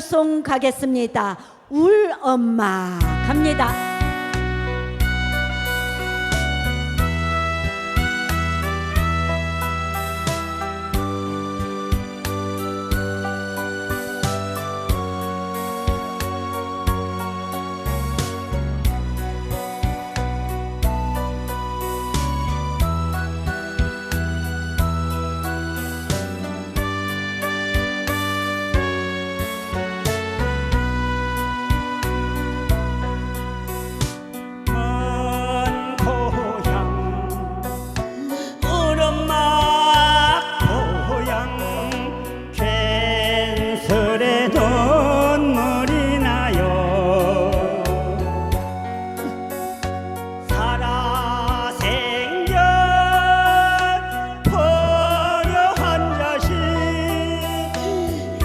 송 가겠습니다. 울 엄마 갑니다.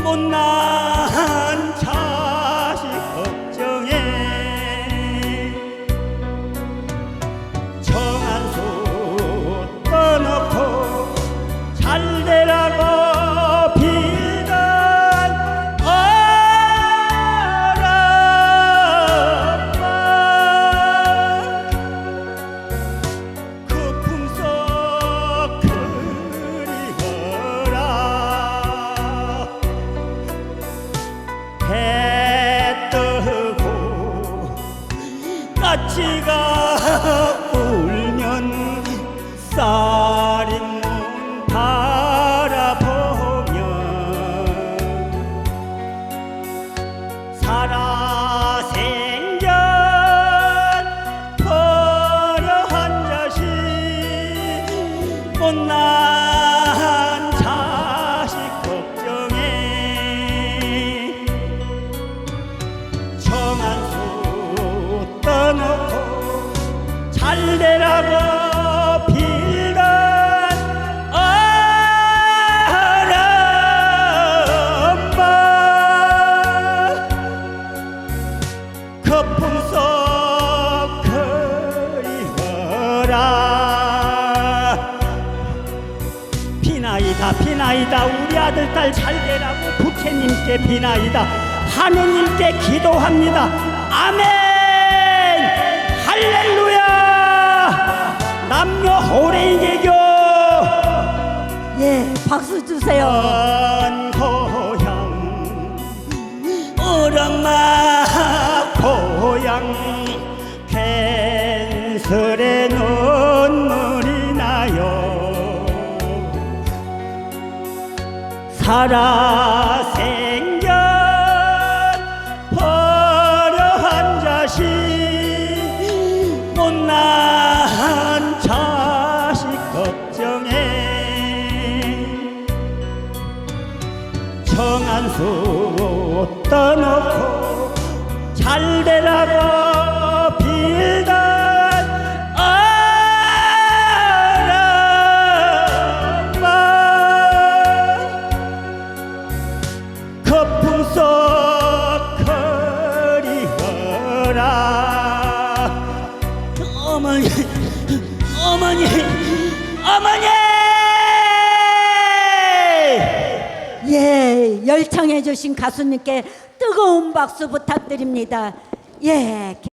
못난 까치가 울면 쌀인문 바라보면 살아생전 버려한 자식 못난 잘 되라고 빌던 어라마 거품 속 그리워라. 비나이다 비나이다. 우리 아들 딸 잘 되라고 부처님께 비나이다. 하느님께 기도합니다. 아멘. 할렐루야 박수 주세요. 먼 고향 우리 엄마 고향 괜스레 눈물이 나요 살아생전 버려한 자식 못난 정한수 떠놓고 잘 되라고 빌던 어라마. 거품 속 그리워라. 어머니 어머니 어머니 예, 열창해 주신 가수님께 뜨거운 박수 부탁드립니다. 예.